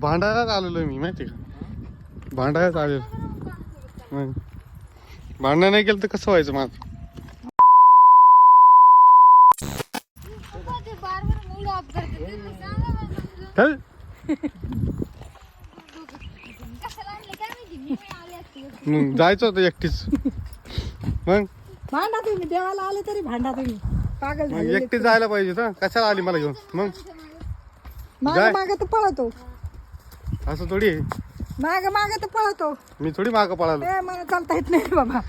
भांडायलाच आलेलो मी माहिती का? भांडायलाच आलेलो. भांडण नाही केलं तर कसं व्हायचं माझं? जायचं होतं एकटीच. मग? भांडा तुम्ही देवाला आले तरी भांडा तुम्ही पागल एकटीच जायला पाहिजे कशाला आली मला घेऊन? मग? माग. माग तर पळतो. असं थोडी? आहे. माग माग तर पळतो. मी थोडी मागं पळालो. ए मला चालता येत नाही रे बाबा.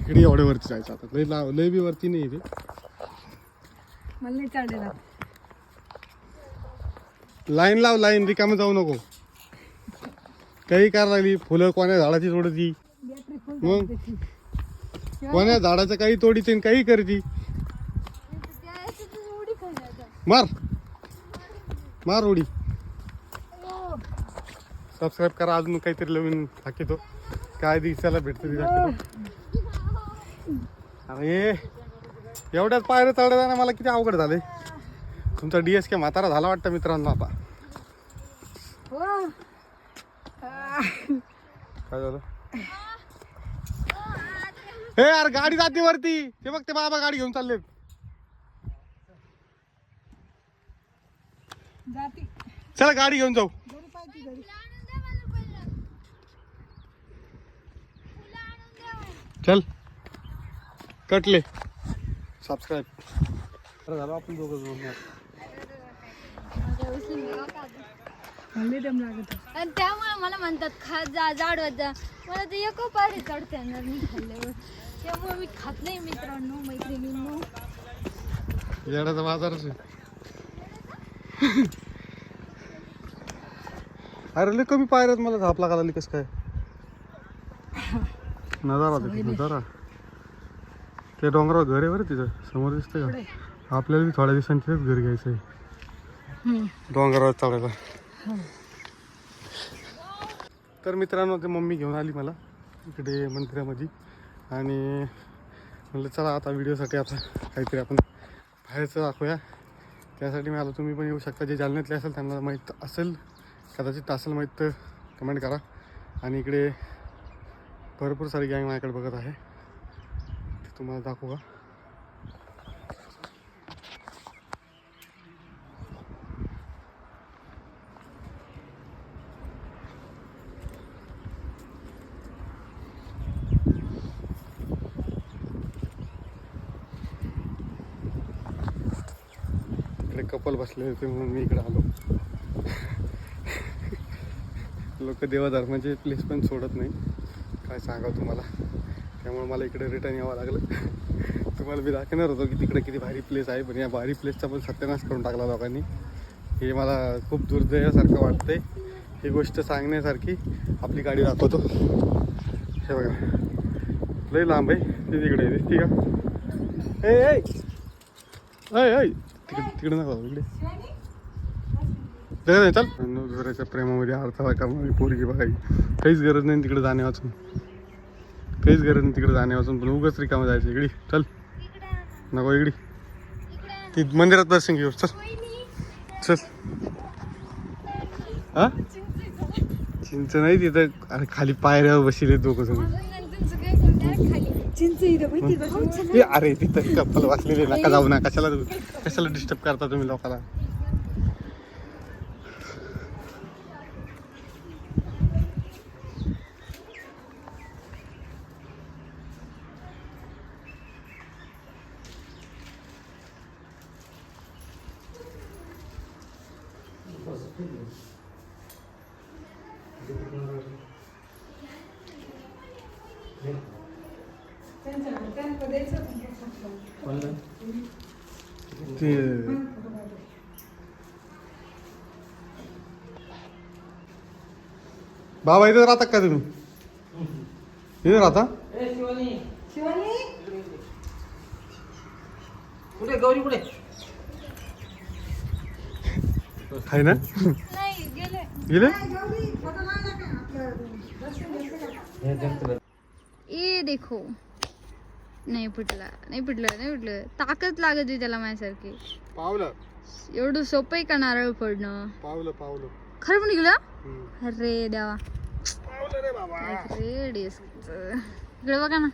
इकडे एवढ्या वरती जायचं आता. लय लाव लय बी वरती नाही ते मला नाही चढायला लाईन लाव लाईन. रिकामी जाऊ नको. काही करायला लागली फुलं कोण्या झाडाची तोडती. बॅटरी फुल मग? कोण्या झाडाचं काही तोडीते आणि काही करती. मार. मार उडी. सबस्क्राईब करा अजून काहीतरी नवीन दाखवतो काय दिवसाला भेटतं ते दाखवतो अरे एवढ्याच पायऱ्या चढत ना मला किती अवघड झाले तुमचा डीएस के म्हातारा झाला वाटतं मित्रांनो आता. हो. काय झालं? हे यार गाडी जाते वरती. ते बघ ते बाबा गाडी घेऊन चाललेत. जाती. चला गाडी घेऊन जाऊ घरी पाहिजे घरी आणून द्या मला पहिलं फुलं आणून द्या मला. चल. कटले सबस्क्राईब बरं झालं आपण दोघं जोडून. आणि त्यामुळे मला म्हणतात खा जा जाडवत जा. मला ते एको पारी चढते येणार मी खाल्ल्यावर त्यामुळे मी खात नाही मित्रांनो मैत्रिणींनो. येण्याचा बाजारच आहे. अरे लय कमी पायऱ्यात मला झाप लागायला लागली कसं काय? नजारा ते नजारा. ते डोंगरावर घर आहे बरं तिथं समोर दिसतंय का? आपल्याला बी थोड्या दिवसांनी तिथेच घर घ्यायचं आहे. डोंगरावर चढायला तर मित्रांनो ते मम्मी घेऊन आली मला. इकडे मंदिरामध्ये. आणि म्हणलं चला आता व्हिडिओसाठी आता काहीतरी आपण बाहेरचं दाखवूया. त्यासाठी मी आलो. तुम्ही पण येऊ शकता. जे जालन्यातले असेल त्यांना माहीत असेल कदाचित असेल माहीत तर कमेंट करा. आणि इकडे भरपूर सारी गँग माझ्याकडे बघत आहे. ते तुम्हाला दाखवू का? इकडे कपल बसले होते म्हणून मी इकडे आलो. लोक देवाधर्माचे प्लेस पण सोडत नाही. काय सांगावं तुम्हाला? त्यामुळे मला इकडे रिटर्न यावं लागलं. तुम्हाला मी दाखवणार होतो की तिकडे किती भारी प्लेस आहे पण या भारी प्लेसचा पण सत्यानाश करून टाकला लोकांनी. हे मला खूप दुर्दैवासारखं वाटतंय. ही गोष्ट सांगण्यासारखी आपली गाडी दाखवतो. हे बघा. लई लांब आहे. ती तिकडे आहे. दिसती का? ए ऐ तिकडे तिकडे नका इकडे. जगा नाही चाल. दुसऱ्याच्या प्रेमामध्ये अडथळा करणारी पोरगी बघायची. काहीच गरज नाही तिकडे जाण्या वाचून. काहीच गरज नाही तिकडे जाण्या वाचून पण उगाच रिकामा जायचं. इकडे चल. नको इकडे. ती मंदिरात दर्शन घेऊ चल. चल. हा? चिंच नाही तिथं. अरे खाली पायऱ्यावर बसले दोघं जण. अरे तिथं कपल वाचलेले नका जाऊ ना कशाला कशाला डिस्टर्ब करता तुम्ही लोकांना ते बाबा इथं राहता का तुम्ही? इथं राहता शिवानी. कुठे गौरी कुठे आहे ना? नाही गेले? ये देखो. नाही फुटला नाही फुटलं नाही फुटलं. ताकद लागत होती त्याला माझ्यासारखी. पावलं. एवढं सोपं आहे का नारळ फोडणं? पावलं पावलं. खरं पण निघलं. अरे देवा. पावलं रे डेस्क इकडे बघा ना.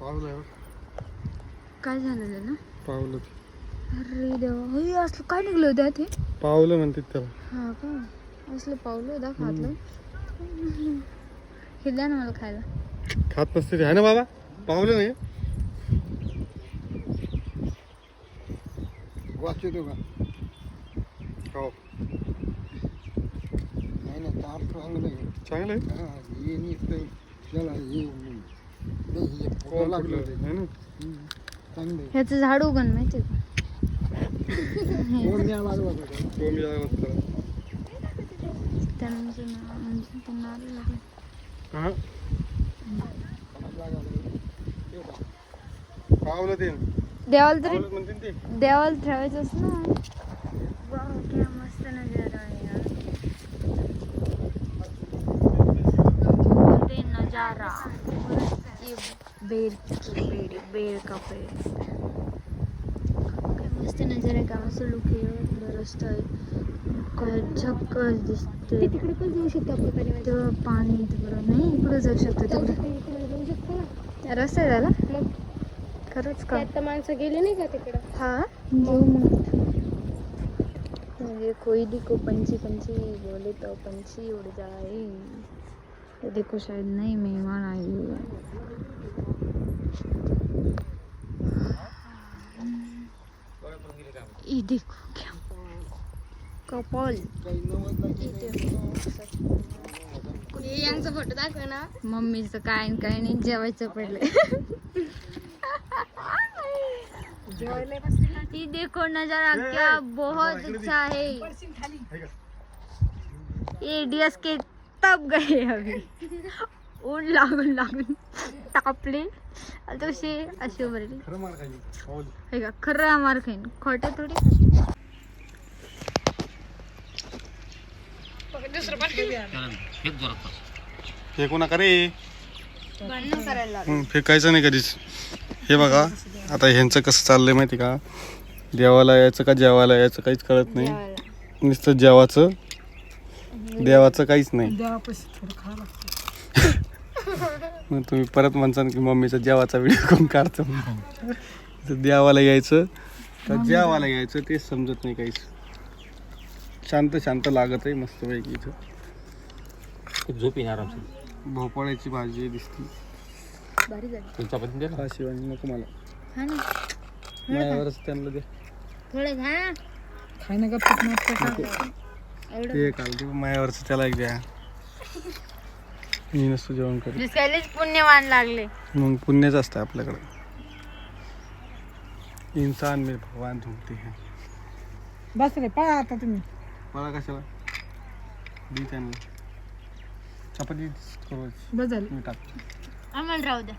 पावलं. काय झालेलं ना पावलं. अरे देवा हे असलं काय निघलं होतं ते पावलं म्हणतात त्याला. हा का? असलं पावलं दाखवलं हे द्या ना मला खायला. खात नसते ते. ना बाबा? पावलं नाही. वाच का हो नाही नाही तार चांगलं आहे. चांगलं आहे? हा, हे नुसतं त्याला हे नाही, हे हो, फुलं लागलं. आहे ना. चांगलं आहे. ह्याचं झाड उगन माहिती का? देवाला तरी देवाला ठेवायचंच ना मस्त नजारा आहे नजारा ये बेर पेड़ बेर का पेड़ काय मस्त नजारा आहे का मस्त लुक आहे रस्ता आहे काय झक्कस दिसते. तिकडे पण जाऊ शकतो आपण तेव्हा पाणी तिकडं नाही इकडं जाऊ शकतो तिकडं. तिकडे जाऊ शकतो ना. रस्ता आहे झाला मग? खरंच का? आता माणसं गेली नाही का तिकडं? हाँ? जाऊ मग कोई देखो पंछी पंछी बोले तो पंछी उड़ जाए. देखो शायद नई मेहमान आई हुई है। ये देखो क्या कपल यांचा फोटो दाखव ना मम्मीचं काय न काय नाही जेवायचं पडले ये देखो नजारा क्या बहुत अच्छा है ये डीएस के तब गए अभी ऊन लागून लागून तापले. आता असे असे उभरले खरं मार खायची पावलं हे का खरं मार खाईन. खोटं थोडी. फेकू नका रे. हं, फेकायचं नाही कधीच. हे बघा आता ह्यांचं कसं चाललंय माहिती का? देवाला यायचं का जेवायला यायचं काहीच कळत नाही. नुसतं जेवाचं. देवाचं काहीच नाही. मग तुम्ही परत म्हणसान की मम्मीचा जेवाचा व्हिडिओ कोण काढतो? तर देवाला यायचं. का जेवायला यायचं तेच समजत नाही काहीच. शांत शांत लागत आहे मस्तपैकी इथं. खूप झोप येणार आमची भोपळ्याची भाजी दिसती. हा शिवानी नको मला. हा त्यांना दे. एवढं ते काल ते मायावरच त्याला एक द्या. मी नसतो जेवण करू दिसायलाच पुण्यवान लागले. मग पुण्यच असतं आपल्याकडे. इन्सान में भगवान ढूंढते हैं. बस रे पळा आता तुम्ही. मला कशाला? दी त्यांना. चपाती करू बस झालं मी टाकतो. आम्हाला राहू द्या.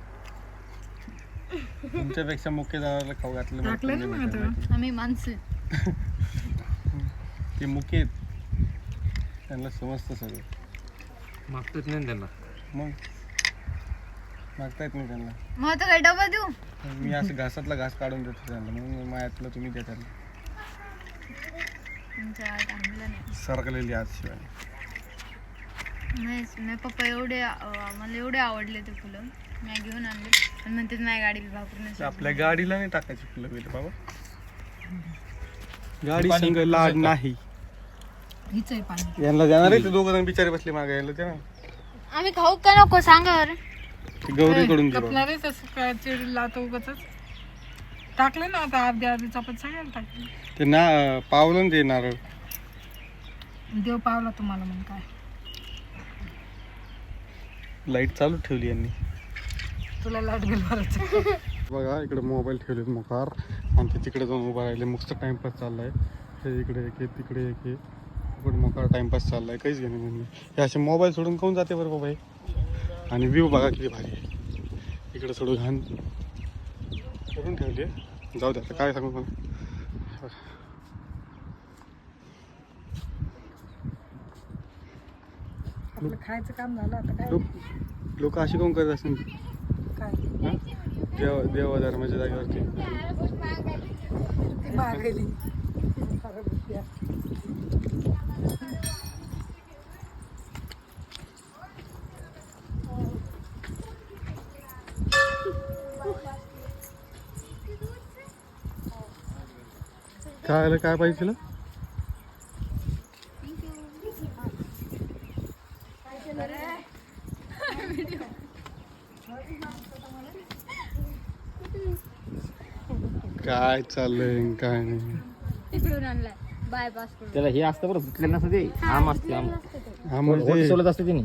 तुमच्यापेक्षा मुख्य जनावरला खाऊ घातलं टाकलं ना आता. माहिती. आम्ही माणसं ते मुख्य आहेत. त्यांना समजतं सगळं. मागतोच नाही ना त्यांना. मग. मागता येत नाही त्यांना. मग आता काय डबा देऊ? मी असं घासातला घास काढून देतो त्यांना. म्हणून मायातलं तुम्ही द्या त्यांना. तुमच्या आणलं नाही. सरकलेली आज शिवाय. नाही नाही पप्पा एवढे अं, मला एवढे आवडले ते फुलं. मी घेऊन आणले. आणि म्हणते माझ्या गाडीला भाकरून आपल्या गाडीला नाही टाकायची फुलं बिलं बाबा. गाडी संग लाड नाही. हिच आहे पाणी. यांना जाणार आहे ते दोघं जण बिचारे बसले मागे यायला ते ना आम्ही खाऊ का नको सांगा बरं दे बाबा. कपणारे तसं काय उगाच टाकले ना आता अर्धी अर्धी चपात सगळ्याला टाकले. ते ना पावलं ते नारळ. देव पावला तुम्हाला मग काय. लाइट चालू ठेवली यांनी. तुला लाइट बिल भरायचं बघा इकडे मोबाईल ठेवले मोकार. आणि ते तिकडे जाऊन उभा राहिले. मस्त टाइमपास चाललाय. हे इकडे एक आहे तिकडे एक आहे. इकडे मोकार टाइमपास चाललाय काहीच घेणं नाही. हे असे मोबाईल सोडून काऊन जाते बरं बाबा हे? आणि व्ह्यू बघा किती भारी आहे. इकडे थोडं घाण. करून ठेवली आहे. जाऊ दे आता काय सांगू मला आपलं खायचं काम झालं आता काय? लोक लोक अशी काऊन करत असतील? काय? हां? देव देव धर्माच्या जागेवरती. मागेली. काय आलं काय पाहिजे तुला? काय चाललंय काय नाही. तिकडून आणलाय बायपासकडून त्याला हे असतं बरं धुतलेलं नसतं ते. आम असते आम. हा मग होट ते सोलत असते तिने.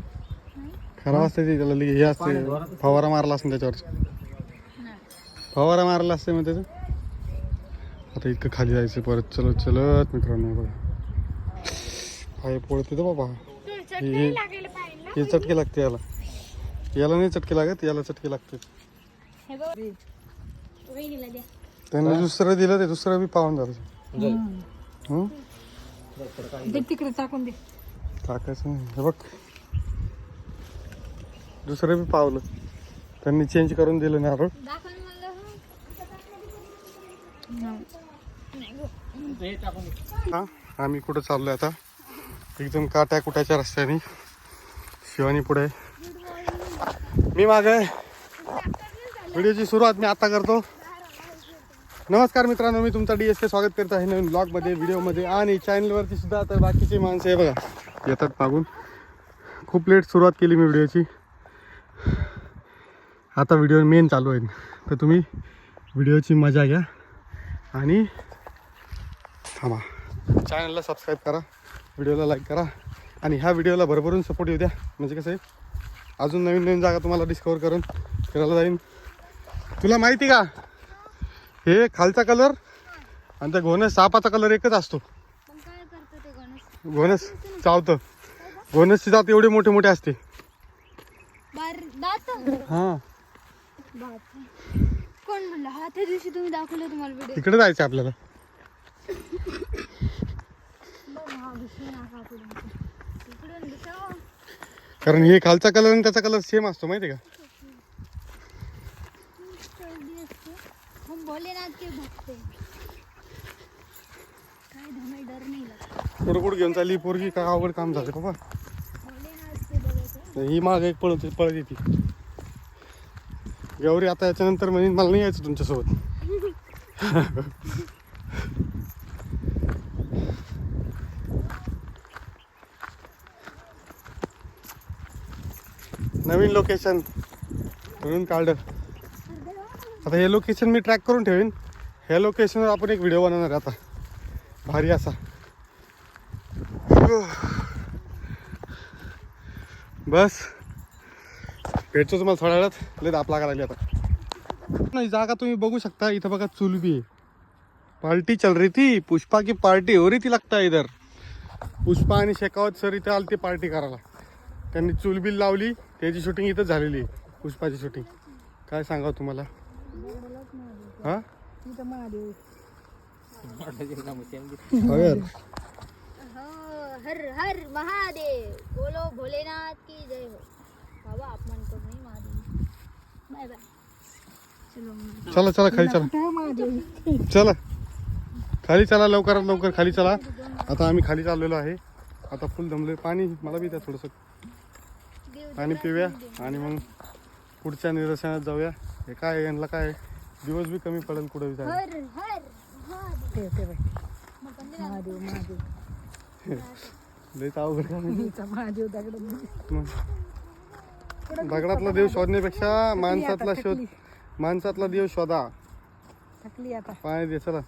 खराब असते ते त्याला लगे हे असते. फवारा मारला असते त्याच्यावर फवारा मारला असते मग त्याचं? आता इतकं खाली जायचं परत. चलत चलत मित्रांनो बघा. पाय पळते तर बाबा. हे हे चटके लागते याला. याला नाही चटके लागत याला चटके लागते. हे त्यांनी दुसरं दिलं ते दुसरं बी पाहून झालं हं? तिकडे टाकून दे. टाकायचं नाही. हे बघ. दुसरं बी पावलं. त्यांनी चेंज करून दिलं नाही मला. हा आम्ही कुठं चाललोय आता? एकदम काट्या कुट्याच्या रस्त्याने. शिवानी पुढे. मी माग. व्हिडिओची सुरुवात मी आता करतो. नमस्कार मित्रांनो मी तुमचा डी एस के स्वागत करत आहे नवीन ब्लॉगमध्ये व्हिडिओमध्ये आणि चॅनलवरती सुद्धा तर बाकीची माणसं आहे बघा येतात मागून. खूप लेट सुरुवात केली मी व्हिडिओची. आता व्हिडिओ मेन चालू आहे. तर तुम्ही व्हिडिओची मजा घ्या. आणि थांबा. चॅनलला सबस्क्राईब करा व्हिडिओला लाईक करा आणि ह्या व्हिडिओला भरभरून सपोर्ट येऊ द्या. म्हणजे कसं आहे अजून नवीन नवीन जागा तुम्हाला डिस्कवर करून फिरायला जाईन. तुला माहिती का हे खालचा कलर आणि त्या घोणस सापाचा कलर एकच असतो. घोणस? चावतं. घोणसची जात एवढे मोठे मोठे असते. हां. कोण म्हणलं? हा त्या दिवशी तुम्ही दाखवलं तुम्हाला तिकडे जायचं आपल्याला. कारण हे खालचा कलर आणि त्याचा कलर सेम असतो माहिती आहे का कुडकुड घेऊन चालली? पोरगी काय अवघड काम झालं बाबा. ही माग एक पळत पळत येते. गौरी आता याच्यानंतर म्हणजे मला नाही यायचं तुमच्यासोबत. नवीन लोकेशन म्हणून काढलं आता हे लोकेशन मी ट्रॅक करून ठेवीन. ह्या लोकेशनवर आपण एक व्हिडिओ बनवणार आता. भारी असा. बस. भेटतो तुम्हाला थोड्या वेळात. लय दाप लागा लागली आता. नाही जागा तुम्ही बघू शकता. इथं बघा चुलबी आहे. पार्टी चल रही थी. पुष्पा की पार्टी हो रही थी लगता इधर. पुष्पा आणि शेकावत सर इथे ती पार्टी करायला. त्यांनी चूल बिल लावली त्याची शूटिंग इथंच झालेली आहे पुष्पाची शूटिंग काय सांगावं तुम्हाला? हा? हो हो हर हर महादेव. बोलो भोलेनाथ की जय हो. बाबा अपमान करू नाही महादेव. Bye bye. चलो. चला चला खाली चला. चला. खाली चला लवकरात लवकर खाली चला. आता आम्ही खाली चाललेलो आहे. आता फुल दमले पाणी मला बी द्या थोडंसं. पाणी पिऊया आणि मग पुढच्या निदर्शनात जाऊया. हे काय यांना काय? दिवस बी कमी पडेल कुठं महादेव. दगडातला देव शोधण्यापेक्षा माणसातला शोध माणसातला देव शोधा. आता. पाणी दे चला.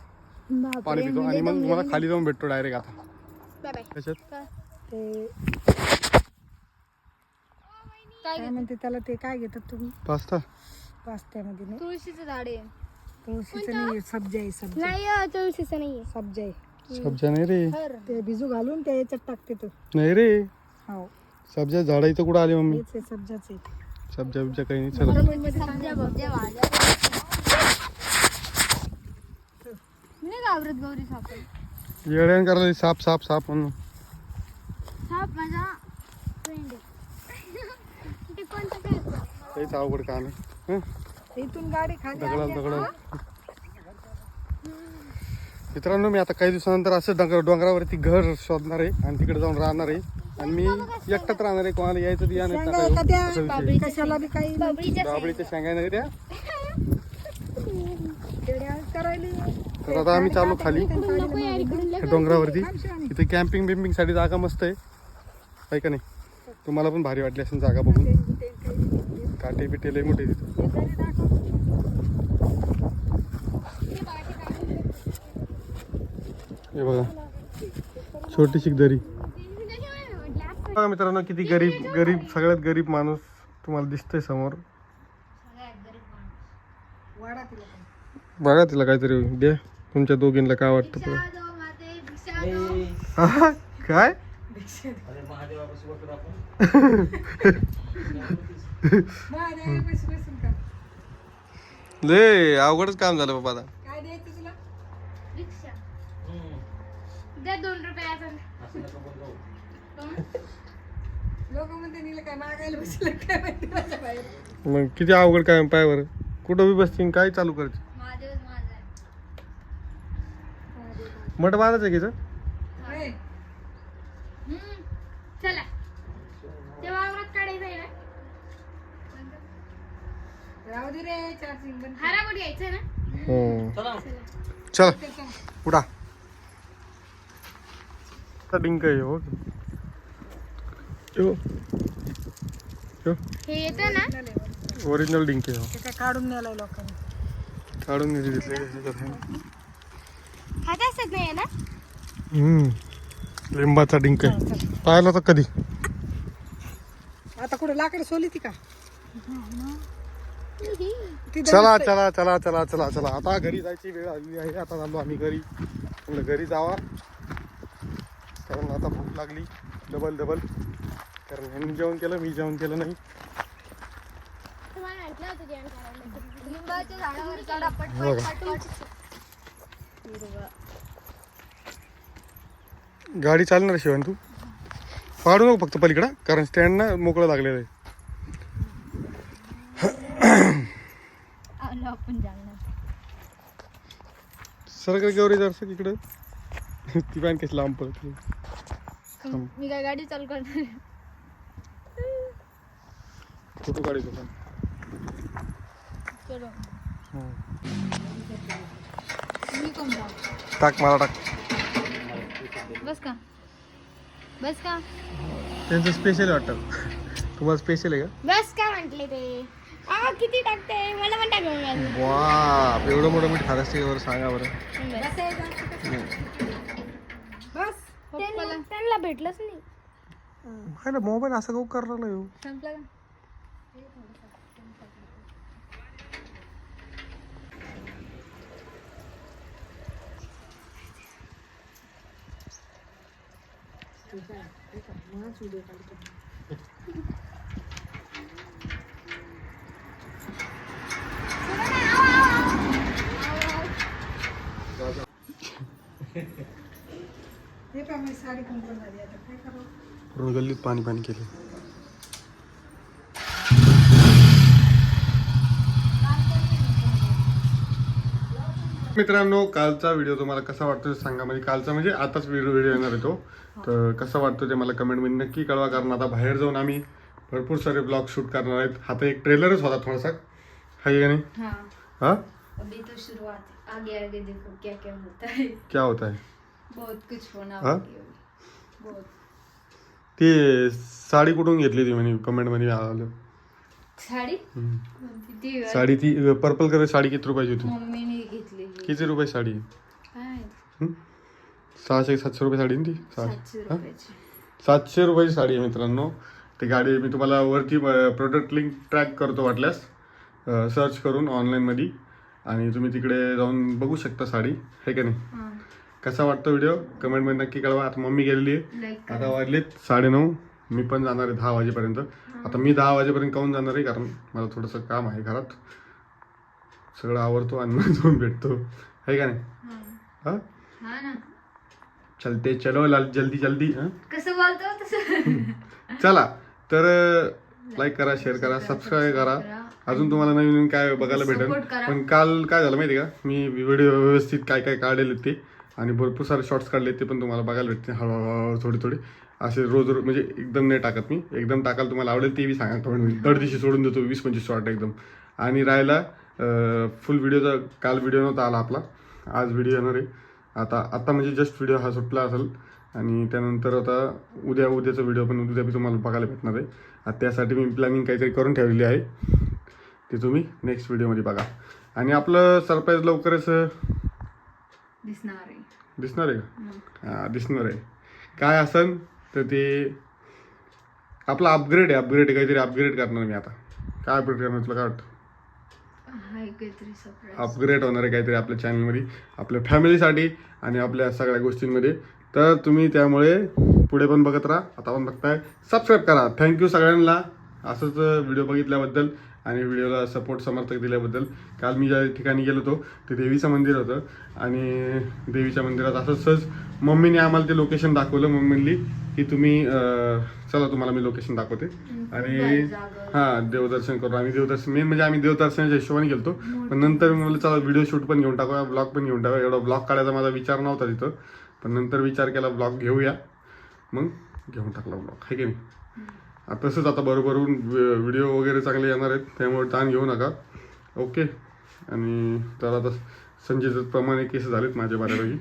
पाणी पितो. आणि मग मला खाली जाऊन भेटतो डायरेक्ट आता. बाय काय म्हणते त्याला ते काय घेतात तुम्ही? पास्ता. पास्त्यामध्ये नाही तुळशीचं झाड आहे. तुळशीचं नाही सब्जा आहे सब्जा. नाही तुळशीचं नाहीये. सब्जा आहे. सब्जा नाही रे. हर. ते भिजू घालून त्या याच्यात टाकते तो. नाही रे. हो. सब्जा झाडं इथं कुठं आली मम्मी? हेच आहे सब्जाच आहे सब्जा बिब्जा काही नाही चला. समजा भाज्या भाज्या मी नाही घाबरत गौरी साप. येड्यान करायला साप साप साप म्हणून. साप माझा फ्रेंड आहे. काहीच अवघड काम आहे. हं? इथून गाडी खाली दगडाला दगडाला मित्रांनो मी आता काही दिवसानंतर असं डोंगर डोंगरावरती घर शोधणार आहे आणि तिकडे जाऊन राहणार आहे. आणि मी एकटाच राहणार आहे. कोणाला यायचं या नाही. शेंगा टाकायचं. एखाद्या असा विषय आहे. कशाला बी काही बबळीच्या शेंगा. नाही करायली. तर आता आम्ही चालू खाली. डोंगरावरती. इथे कॅम्पिंग बिम्पिंगसाठी जागा मस्त आहे. आहे का नाही? तुम्हाला पण भारी वाटली असेल जागा बघून. काटे बिटे लय मोठे तिथे हे बघा. छोटीशी दरी. बघा मित्रांनो किती गरीब गरीब सगळ्यात गरीब माणूस तुम्हाला दिसतोय समोर. पण. बघा तिला काहीतरी द्या. तुमच्या दोघींना काय वाटतं हा, काय? लय अवघडच काम झालं बाबा आता. काय द्यायचं तुला? रिक्षा. द्या दोन रुपयाचा लोक म्हणते नीला काय मागायला बसलं काय माहिती माझ्या बाहेर. मग किती अवघड काय पायावर. कुठं बी बसतील काय चालू करायचं महादेवच माझा आहे. मठ की होय. हम्म. चला ते वावरात काढायचं आहे ना राहू दे रे चार्जिंग बंद हाराबट घ्यायचं ना? हो चला. उडा डिंक आहे हो. हो हे येतं ना? ओरिजिनल डिंक आहे हो. ते काय काढून नेलाय लोकांनी. काढून घेतली घेतले हा काय नाही आहे ना? हम्म. लिंबाचा डिंक आहे. पाहिला तर कधी? आता कुठे लाकडं सोली ती का? चला चला चला चला चला चला. आता घरी जायची वेळ आली आहे. आता झालो आम्ही घरी. म्हणलं घरी जावा. कारण आता भूक लागली. Double double. कारण ह्यांनी जेवण केलं मी जेवण केलं नाही. गाडी चालणार शिवाय तू. पाडू नको फक्त पलीकडं कारण स्टँड ना मोकळं लागलेलं आहे. आपण जालना सरकार गौरी जरसं इकडं ती पॅन कशी लांब पडत मी काय गाडी चालू करणार? फ़ोटो काढायचो पण चलो. मी कोण जाऊ टाक मला टाक बस का? बस का? त्यांचं स्पेशल वाटतं तुम्हाला स्पेशल आहे का बस का म्हंटले ते आ किती टाकते? मला पण टाक मग वा एवढं मोठं मीठ खात असते बरं सांगा बरं. बस. त्यांना भेटलंच नाही. काय मोबाईल असं काऊ करणार संपलं का? हे पहा माझी साडी कुंकून झाली आता काय करावं? पूर्ण गल्लीत पाणी पाणी केले. मित्रांनो कालचा व्हिडिओ तुम्हाला कसा वाटतो ते सांगा. म्हणजे कालचा म्हणजे आताच व्हिडिओ व्हिडिओ येणार आहे तो. तर कसा वाटतो ते मला कमेंटमध्ये नक्की कळवा कारण आता बाहेर जाऊन आम्ही भरपूर सारे ब्लॉग शूट करणार आहेत. तर एक ट्रेलरच होता थोडासा. हाय का नाही? हाँ. हा? अभी तो शुरुआत है आगे आगे देखो क्या क्या होता है। क्या होता है? बहुत कुछ होना हाँ? बहुत। ती साडी कुठून घेतली ती म्हणे? कमेंटमध्ये आलं. साडी? हम्म. कोणती? ती वाली? साडी ती पर्पल कलर साडी किती रुपयाची होती? मम्मीने घेतलेली. किती रुपये साडी? काय? हम्म? सहाशे सातशे रुपये साडी ना ती? सहाशे सातशे हा? रुपयाची. सातशे रुपयाची साडी आहे मित्रांनो. ती गाडी मी तुम्हाला वरती प्रोडक्ट लिंक ट्रॅक करतो वाटल्यास सर्च करून ऑनलाईनमध्ये आणि तुम्ही तिकडे जाऊन बघू शकता साडी आहे का नाही? हा. कसा वाटतो व्हिडिओ? कमेंटमध्ये नक्की कळवा. आता मम्मी गेलेली आहे. आता वाजलेत साडेनऊ. मी पण जाणार आहे दहा वाजेपर्यंत. आता मी दहा वाजेपर्यंत काहून जाणार आहे? कारण मला थोडंसं काम आहे घरात. सगळं आवरतो आणि मग जाऊन भेटतो. आहे का नाही? हा. हा? ना. चलते. चलो लाल जल्दी जल्दी हां? कसं बोलतो तसं? चला. तर लाईक करा शेअर करा सबस्क्राईब करा. अजून तुम्हाला नवीन नवीन काय बघायला भेटेल. Support करा. पण काल काय झालं माहिती आहे का? मी व्हिडिओ व्यवस्थित काय काय काढलेले ते आणि भरपूर सारे शॉर्ट्स काढले ते पण तुम्हाला बघायला भेटते हळूहळू थोडे थोडे. असे रोज रोज म्हणजे एकदम नाही टाकत मी. एकदम टाकायला तुम्हाला आवडेल ते बी सांगा. कमेंट मी दर दिवशी सोडून देतो वीस पंचवीस शॉर्ट एकदम. आणि राहिला फुल व्हिडिओचा काल व्हिडिओ नव्हता आला आपला. आज व्हिडिओ येणार आहे. आता आता म्हणजे जस्ट व्हिडिओ हा सुटला असेल. आणि त्यानंतर आता उद्या उद्याचा व्हिडिओ पण उद्या बी तुम्हाला बघायला भेटणार आहे. आता त्यासाठी मी प्लॅनिंग काहीतरी करून ठेवलेली आहे. ते तुम्ही नेक्स्ट व्हिडिओमध्ये बघा. आणि आपलं सरप्राईज लवकरच दिसणार आहे. दिसणार आहे का? हां. दिसणार आहे. काय असन तर ते आपला अपग्रेड आहे अपग्रेड काहीतरी अपग्रेड करणार मी आता. काय अपग्रेड करणार तुला काय वाटतं? अपग्रेड होणार आहे काहीतरी आपल्या चॅनलमध्ये आपल्या फॅमिलीसाठी आणि आपल्या सगळ्या गोष्टींमध्ये. तर तुम्ही त्यामुळे पुढे पण बघत राहा. आता पण बघताय. सबस्क्राईब करा. थँक्यू सगळ्यांना. असंच व्हिडिओ बघितल्याबद्दल आणि व्हिडिओला सपोर्ट समर्थक दिल्याबद्दल. काल मी ज्या ठिकाणी गेलो होतो ते देवीचं मंदिर होतं. आणि देवीच्या मंदिरात असंच सहज मम्मीने आम्हाला ते लोकेशन दाखवलं. मम्मी म्हणली की तुम्ही चला तुम्हाला मी लोकेशन दाखवते. आणि हां देवदर्शन करू आम्ही देवदर्शन मेन म्हणजे आम्ही देवदर्शनाच्या हिशोबाने गेलतो. पण नंतर मी म्हणलं चला व्हिडिओ शूट पण घेऊन टाकूया ब्लॉग पण घेऊन टाकूया. एवढा ब्लॉग काढायचा माझा विचार नव्हता तिथं. पण नंतर विचार केला ब्लॉग घेऊया. मग घेऊन टाकला ब्लॉग आहे की नाही? तसंच आता बरोबर व्हिडिओ वगैरे चांगले येणार आहेत त्यामुळे ताण घेऊ नका. ओके. आणि तर आता संजय दत्त प्रमाणे केस झालेत माझ्या बऱ्यापैकी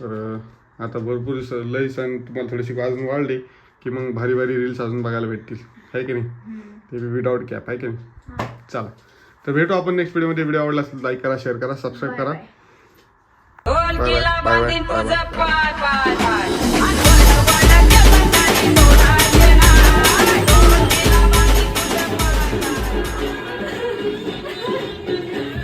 तर आता भरपूर स- लई सण तुम्हाला थोडीशी अजून वाढली की मग भारी भारी रील्स अजून बघायला भेटतील. आहे की नाही? ते बी विदाऊट कॅप आहे की नाही? चला. तर भेटू आपण नेक्स्ट व्हिडिओमध्ये व्हिडिओ आवडला असेल लाईक करा शेअर करा सबस्क्राईब करा. Bye bye bye bye